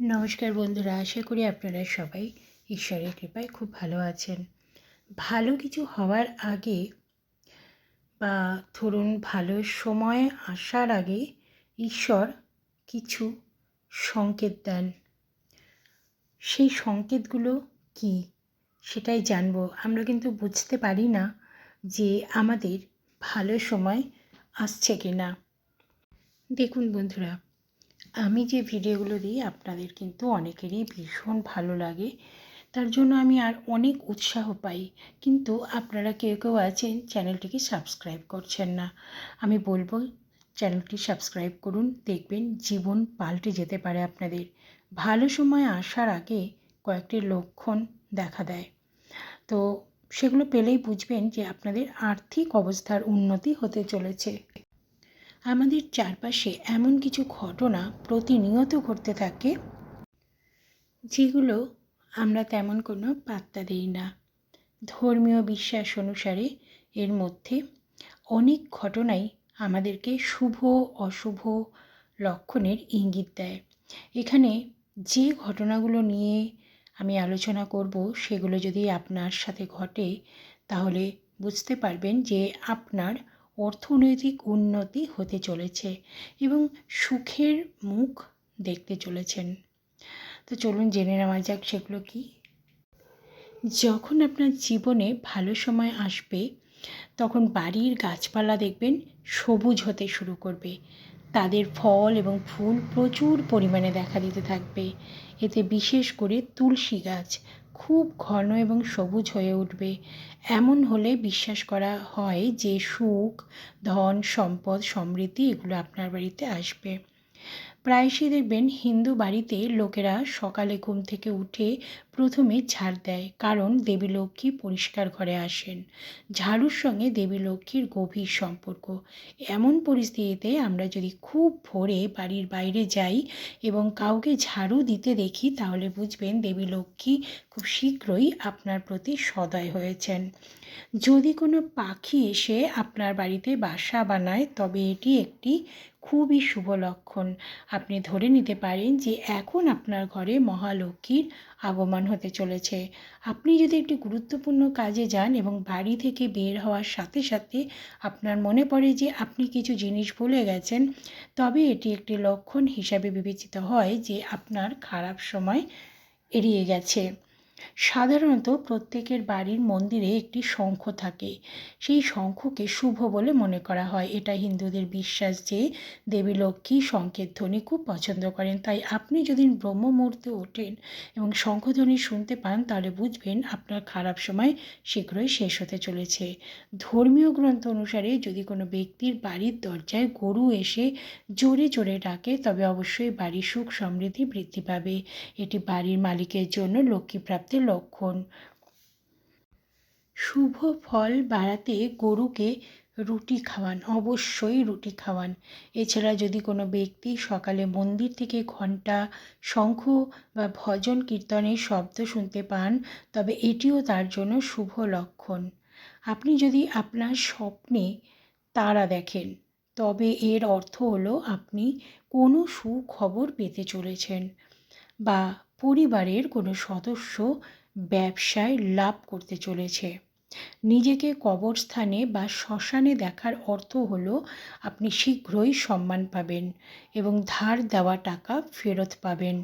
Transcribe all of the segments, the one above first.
নমস্কার বন্ধুরা, আশা করি আপনারা সবাই ঈশ্বরের কৃপায় খুব ভালো আছেন। ভালো কিছু হওয়ার আগে বা ধরুন ভালো সময় আসার আগে ঈশ্বর কিছু সংকেত দেন। সেই সংকেতগুলো কি? সেটাই জানব। আমরা কিন্তু বুঝতে পারি না যে আমাদের ভালো সময় আসছে কি না দেখুন বন্ধুরা আমি যে ভিডিওগুলো দিই, আপনাদের কিন্তু অনেকেরই ভীষণ ভালো লাগে। তার জন্য আমি আর অনেক উৎসাহ পাই। কিন্তু আপনারা কেউ কেউ আছেন, চ্যানেলটিকে সাবস্ক্রাইব করছেন না। আমি বলব, চ্যানেলটি সাবস্ক্রাইব করুন, দেখবেন জীবন পাল্টে যেতে পারে আপনাদের। ভালো সময় আসার আগে কয়েকটি লক্ষণ দেখা দেয়। তো সেগুলো পেলেই বুঝবেন যে আপনাদের আর্থিক অবস্থার উন্নতি হতে চলেছে। আমাদের চারপাশে এমন কিছু ঘটনা প্রতিনিয়ত ঘটতে থাকে, যেগুলো আমরা তেমন কোনো পাত্তা দিই না। ধর্মীয় বিশ্বাস অনুসারে এর মধ্যে অনেক ঘটনাই আমাদেরকে শুভ অশুভ লক্ষণের ইঙ্গিত দেয়। এখানে যে ঘটনাগুলো নিয়ে আমি আলোচনা করব, সেগুলো যদি আপনার সাথে ঘটে, তাহলে বুঝতে পারবেন যে আপনার অর্থনৈতিক উন্নতি হতে চলেছে এবং সুখের মুখ দেখতে চলেছেন। তো চলুন জেনে নেওয়া যাক সেগুলো কি। যখন আপনার জীবনে ভালো সময় আসবে, তখন বাড়ির গাছপালা দেখবেন সবুজ হতে শুরু করবে। তাদের ফল এবং ফুল প্রচুর পরিমাণে দেখা দিতে থাকবে। এতে বিশেষ করে তুলসী গাছ খুব ঘন এবং সবুজ হয়ে উঠবে। এমন হলে বিশ্বাস করা হয় যে সুখ, ধন, সম্পদ, সমৃদ্ধি এগুলো আপনার বাড়িতে আসবে। প্রায়শই দেখবেন হিন্দু বাড়িতে লোকেরা সকালে ঘুম থেকে উঠে প্রথমে ঝাড় দেয়, কারণ দেবী লক্ষ্মী পরিষ্কার ঘরে আসেন। ঝাড়ুর সঙ্গে দেবী লক্ষ্মীর গভীর সম্পর্ক। এমন পরিস্থিতিতে আমরা যদি খুব ভোরে বাড়ির বাইরে যাই এবং কাউকে ঝাড়ু দিতে দেখি, তাহলে বুঝবেন দেবী লক্ষ্মী খুব শীঘ্রই আপনার প্রতি সদয় হয়েছেন। যদি কোনো পাখি এসে আপনার বাড়িতে বাসা বানায়, তবে এটি একটি খুবই শুভ লক্ষণ। আপনি ধরে নিতে পারেন যে এখন আপনার ঘরে মহালক্ষ্মীর আগমন হতে চলেছে। আপনি যদি একটি গুরুত্বপূর্ণ কাজে যান এবং বাড়ি থেকে বের হওয়ার সাথে সাথে আপনার মনে পড়ে যে আপনি কিছু জিনিস ভুলে গেছেন, তবে এটি একটি লক্ষণ হিসাবে বিবেচিত হয় যে আপনার খারাপ সময় এড়িয়ে গেছে। সাধারণত প্রত্যেকের বাড়ির মন্দিরে একটি শঙ্খ থাকে। সেই শঙ্খকে শুভ বলে মনে করা হয়। এটা হিন্দুদের বিশ্বাস যে দেবী লক্ষ্মী শঙ্খের ধ্বনি খুব পছন্দ করেন। তাই আপনি যদি ব্রহ্ম মুহূর্তে ওঠেন এবং শঙ্খধ্বনি শুনতে পান, তাহলে বুঝবেন আপনার খারাপ সময় শীঘ্রই শেষ হতে চলেছে। ধর্মীয় গ্রন্থ অনুসারে যদি কোনো ব্যক্তির বাড়ির দরজায় গরু এসে জোরে জোরে ডাকে, তবে অবশ্যই বাড়ির সুখ সমৃদ্ধি বৃদ্ধি পাবে। এটি বাড়ির মালিকের জন্য লক্ষ্মী প্রাপ্তির লক্ষণ। শুভ ফল বাড়াতে গরুকে রুটি খাওয়ান, অবশ্যই রুটি খাওয়ান। এছাড়া যদি কোনো ব্যক্তি সকালে মন্দির থেকে ঘণ্টা, শঙ্খ বা ভজন কীর্তনের শব্দ শুনতে পান, তবে এটিও তার জন্য শুভ লক্ষণ। আপনি যদি আপনার স্বপ্নে তারা দেখেন, তবে এর অর্থ হলো আপনি কোনো সুখবর পেতে চলেছেন বা পরিবারের কোনো সদস্য ব্যবসায় লাভ করতে চলেছে। নিজেকে কবরস্থানে বা শ্মশানে দেখার অর্থ হলো আপনি শীঘ্রই সম্মান পাবেন এবং ধার দেওয়া টাকা ফেরত পাবেন।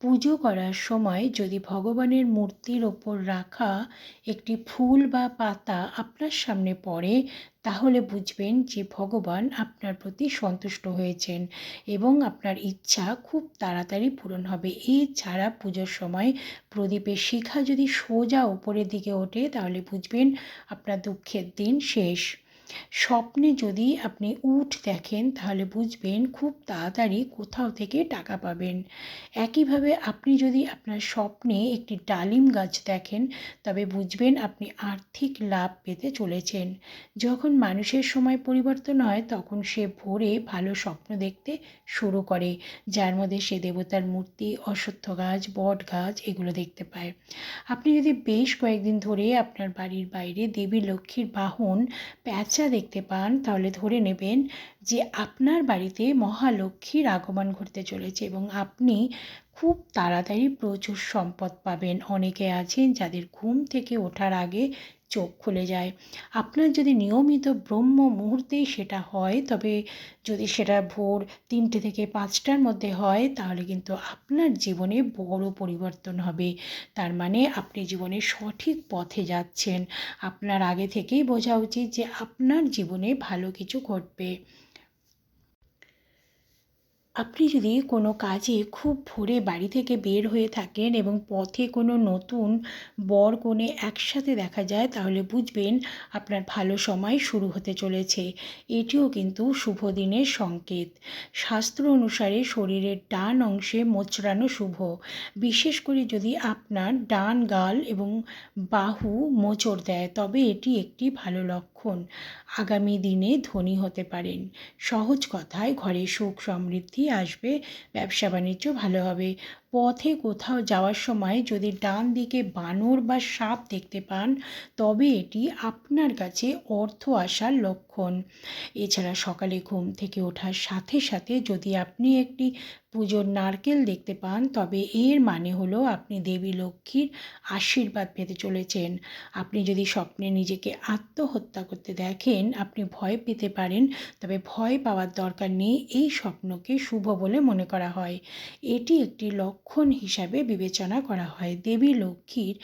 পুজো করার সময় যদি ভগবানের মূর্তির ওপর রাখা একটি ফুল বা পাতা আপনার সামনে পড়ে, তাহলে বুঝবেন যে ভগবান আপনার প্রতি সন্তুষ্ট হয়েছেন এবং আপনার ইচ্ছা খুব তাড়াতাড়ি পূরণ হবে। এছাড়া পুজোর সময় প্রদীপের শিখা যদি সোজা ওপরের দিকে ওঠে, তাহলে বুঝবেন আপনার দুঃখের দিন শেষ। স্বপ্নে যদি আপনি উট দেখেন, তাহলে বুঝবেন খুব তাড়াতাড়ি কোথাও থেকে টাকা পাবেন। একইভাবে আপনি যদি আপনার স্বপ্নে একটি ডালিম গাছ দেখেন, তবে বুঝবেন আপনি আর্থিক লাভ পেতে চলেছেন। যখন মানুষের সময় পরিবর্তন হয়, তখন সে ভোরে ভালো স্বপ্ন দেখতে শুরু করে, যার মধ্যে সে দেবতার মূর্তি, অশ্বত্থ গাছ, বট গাছ এগুলো দেখতে পায়। আপনি যদি বেশ কয়েকদিন ধরে আপনার বাড়ির বাইরে দেবী লক্ষ্মীর বাহন, প্যাচ বাচ্চা দেখতে পান, তাহলে ধরে নেবেন যে আপনার বাড়িতে মহালক্ষ্মীর আগমন ঘটতে চলেছে এবং আপনি খুব তাড়াতাড়ি প্রচুর সম্পদ পাবেন। অনেকে আছেন যাদের ঘুম থেকে ওঠার আগে চোখ খুলে যায়। আপনার যদি নিয়মিত ব্রহ্ম মুহূর্তেই সেটা হয়, তবে যদি সেটা ভোর তিনটে থেকে পাঁচটার মধ্যে হয়, তাহলে কিন্তু আপনার জীবনে বড় পরিবর্তন হবে। তার মানে আপনি জীবনে সঠিক পথে যাচ্ছেন। আপনার আগে থেকেই বোঝা উচিত যে আপনার জীবনে ভালো কিছু ঘটবে। আপনি যদি কোনো কাজে খুব ভোরে বাড়ি থেকে বের হয়ে থাকেন এবং পথে কোনো নতুন বর কনে একসাথে দেখা যায়, তাহলে বুঝবেন আপনার ভালো সময় শুরু হতে চলেছে। এটিও কিন্তু শুভ দিনের সংকেত। শাস্ত্র অনুসারে শরীরের ডান অংশে মোচড়ানো শুভ। বিশেষ করে যদি আপনার ডান গাল এবং বাহু মোচড় দেয়, তবে এটি একটি ভালো লক্ষণ আগামী দিনে ধনী হতে পারেন। সহজ কথায় ঘরে সুখ সমৃদ্ধি আসবে ব্যবসা বাণিজ্য ভালো হবে। পথে কোথাও যাওয়ার সময় যদি ডান দিকে বানর বা সাপ দেখতে পান, তবে এটি আপনার কাছে অর্থ আসার লক্ষণ। এছাড়া সকালে ঘুম থেকে ওঠার সাথে সাথে যদি আপনি একটি পুজোর নারকেল দেখতে পান, তবে এর মানে হলো আপনি দেবী লক্ষ্মীর আশীর্বাদ পেতে চলেছেন। আপনি যদি স্বপ্নে নিজেকে আত্মহত্যা করতে দেখেন, আপনি ভয় পেতে পারেন, তবে ভয় পাওয়ার দরকার নেই, এই স্বপ্নকে শুভ বলে মনে করা হয়। এটি একটি লক্ষণ হিসাবে বিবেচনা করা হয়। দেবী লক্ষ্মীর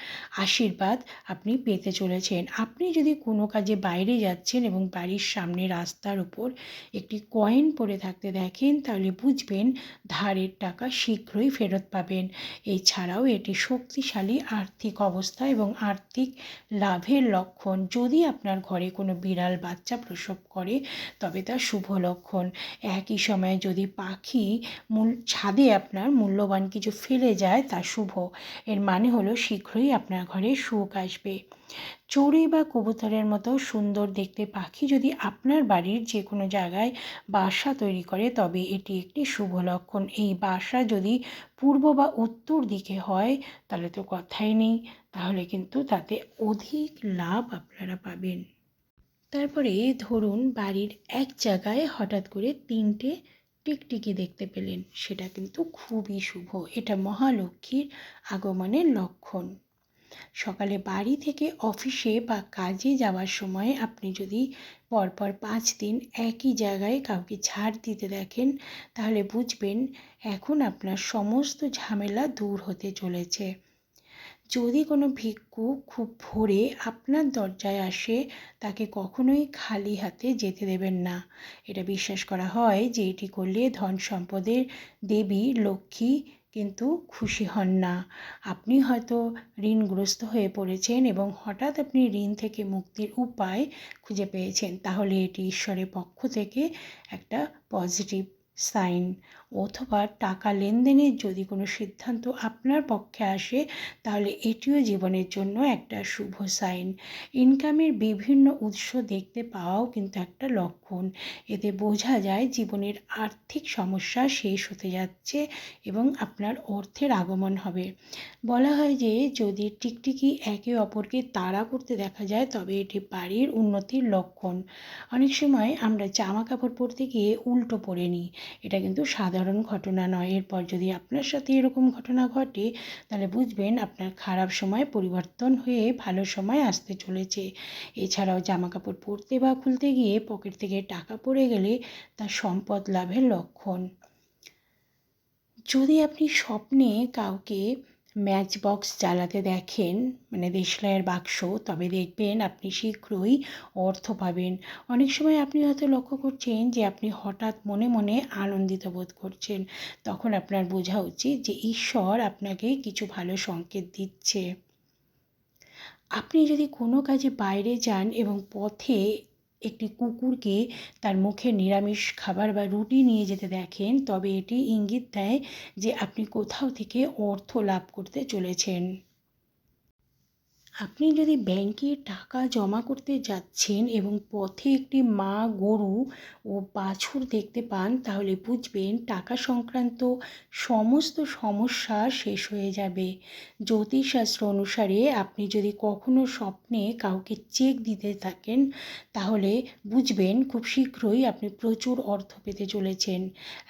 আশীর্বাদ আপনি পেতে চলেছেন। আপনি যদি কোনো কাজে বাইরে যাচ্ছেন এবং বাড়ির সামনে রাস্তার উপর একটি কয়েন পড়ে থাকতে দেখেন, তাহলে বুঝবেন ধারের টাকা শীঘ্রই ফেরত পাবেন। এছাড়াও এটি শক্তিশালী আর্থিক অবস্থা এবং আর্থিক লাভের লক্ষণ। যদি আপনার ঘরে কোনো বিড়াল বাচ্চা প্রসব করে, তবে তা শুভ লক্ষণ। একই সময়ে যদি পাখি মূল ছাদে আপনার মূল্যবান কিছু ফেলে যায় তা শুভ। এর মানে হলো শীঘ্রই আপনার ঘরে সুখ আসবে। চড়ুই বা কবুতরের মতো সুন্দর দেখতে পাখি যদি আপনার বাড়ির যে কোনো জায়গায় বাসা তৈরি করে, তবে এটি একটি শুভ লক্ষণ। এই বাসা যদি পূর্ব বা উত্তর দিকে হয়, তাহলে তো কথাই নেই। তাহলে কিন্তু তাতে অধিক লাভ আপনারা পাবেন। তারপরে ধরুন বাড়ির এক জায়গায় হঠাৎ করে তিনটে টিকটিকি দেখতে পেলেন। সেটা কিন্তু খুবই শুভ। এটা মহালক্ষ্মীর আগমনের লক্ষণ। সকালে বাড়ি থেকে অফিসে বা কাজে যাওয়ার সময় আপনি যদি পরপর পাঁচ দিন একই জায়গায় কাউকে ছাড় দিতে দেখেন, তাহলে বুঝবেন এখন আপনার সমস্ত ঝামেলা দূর হতে চলেছে। যদি কোনো ভিক্ষু খুব ভোরে আপনার দরজায় আসে, তাকে কখনোই খালি হাতে যেতে দেবেন না। এটা বিশ্বাস করা হয় যে এটি করলে ধন সম্পদের দেবী লক্ষ্মী কিন্তু খুশি হন না। আপনি হয়তো ঋণগ্রস্ত হয়ে পড়েছেন এবং হঠাৎ আপনি ঋণ থেকে মুক্তির উপায় খুঁজে পেয়েছেন, তাহলে এটি ঈশ্বরের পক্ষ থেকে একটা পজিটিভ সাইন অথবা টাকা লেনদেনের যদি কোনো সিদ্ধান্ত আপনার পক্ষে আসে, তাহলে এটিও জীবনের জন্য একটা শুভ সাইন। ইনকামের বিভিন্ন উৎস দেখতে পাওয়াও কিন্তু একটা লক্ষণ। এতে বোঝা যায় জীবনের আর্থিক সমস্যা শেষ হতে যাচ্ছে এবং আপনার অর্থের আগমন হবে। বলা হয় যে, যদি টিকটিকি একে অপরকে তাড়া করতে দেখা যায়, তবে এটি বাড়ির উন্নতির লক্ষণ। অনেক সময় আমরা জামা কাপড় পরতে গিয়ে উল্টো পরে নিই। এটা কিন্তু সাধারণ ঘটনা নয়। এরপর যদি আপনার সাথে এরকম ঘটনা ঘটে, তাহলে বুঝবেন আপনার খারাপ সময় পরিবর্তন হয়ে ভালো সময় আসতে চলেছে। এছাড়াও জামা কাপড় পরতে বা খুলতে গিয়ে পকেট থেকে টাকা পড়ে গেলে তা সম্পদ লাভের লক্ষণ। যদি আপনি স্বপ্নে কাউকে ম্যাচ বক্স জ্বালাতে দেখেন মানে দেশলাইয়ের বাক্স, তবে দেখবেন আপনি শীঘ্রই অর্থ পাবেন। অনেক সময় আপনি হয়তো লক্ষ্য করছেন যে আপনি হঠাৎ মনে মনে আনন্দিত বোধ করছেন। তখন আপনার বোঝা উচিত যে ঈশ্বর আপনাকে কিছু ভালো সংকেত দিচ্ছে। আপনি যদি কোনো কাজে বাইরে যান এবং পথে একটি কুকুরকে তার মুখে নিরামিষ খাবার বা রুটি নিয়ে যেতে দেখেন, তবে এটি ইঙ্গিত দেয় যে আপনি কোথাও থেকে অর্থ লাভ করতে চলেছেন। আপনি যদি ব্যাংকে টাকা জমা করতে যাচ্ছেন এবং পথে একটি মা গরু ও বাছুর দেখতে পান, তাহলে বুঝবেন টাকা সংক্রান্ত সমস্ত সমস্যা শেষ হয়ে যাবে। জ্যোতিষশাস্ত্র অনুসারে আপনি যদি কখনো স্বপ্নে কাউকে চেক দিতে থাকেন, তাহলে বুঝবেন খুব শীঘ্রই আপনি প্রচুর অর্থ পেতে চলেছেন।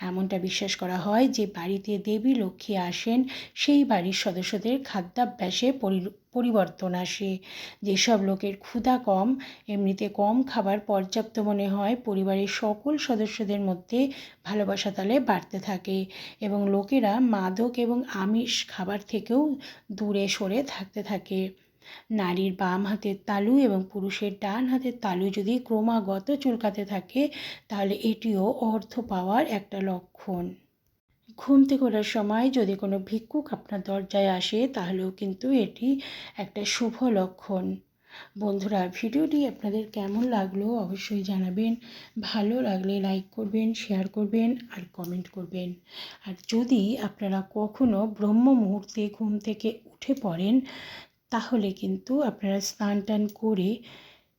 এমনটা বিশ্বাস করা হয় যে বাড়িতে দেবী লক্ষ্মী আসেন, সেই বাড়ির সদস্যদের খাদ্যাভ্যাসে পরি পরিবর্তন আসে। যেসব লোকের ক্ষুধা কম, এমনিতে কম খাবার পর্যাপ্ত মনে হয়, পরিবারের সকল সদস্যদের মধ্যে ভালোবাসা তালে বাড়তে থাকে এবং লোকেরা মাদক এবং আমিষ খাবার থেকেও দূরে সরে থাকতে থাকে। নারীর বাম হাতের তালু এবং পুরুষের ডান হাতের তালু যদি ক্রমাগত চুলকাতে থাকে, তাহলে এটিও অর্থ পাওয়ার একটা লক্ষণ। ঘুম থেকে ওঠার সময় যদি কোনো ভিক্ষুক আপনার দরজায় আসে, তাহলেও কিন্তু এটি একটা শুভ লক্ষণ। বন্ধুরা, ভিডিওটি আপনাদের কেমন লাগল অবশ্যই জানাবেন। ভালো লাগলে লাইক করবেন, শেয়ার করবেন আর কমেন্ট করবেন। আর যদি আপনারা কখনো ব্রহ্ম মুহূর্তে ঘুম থেকে উঠে পড়েন, তাহলে কিন্তু আপনারা স্নান টান করে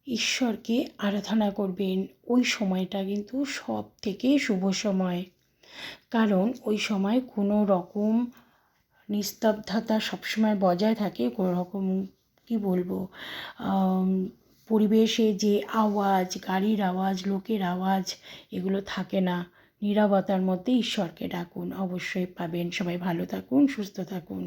ঈশ্বরকে আরাধনা করবেন। ওই সময়টা কিন্তু সব থেকে শুভ সময়। কারণ ওই সময় কোনো রকম নিস্তব্ধতা সবসময় বজায় থাকে, কোনো রকম কী বলব পরিবেশে যে আওয়াজ, গাড়ির আওয়াজ, লোকের আওয়াজ, এগুলো থাকে না। নীরবতার মধ্যে ঈশ্বরকে ডাকুন, অবশ্যই পাবেন। সবাই ভালো থাকুন, সুস্থ থাকুন।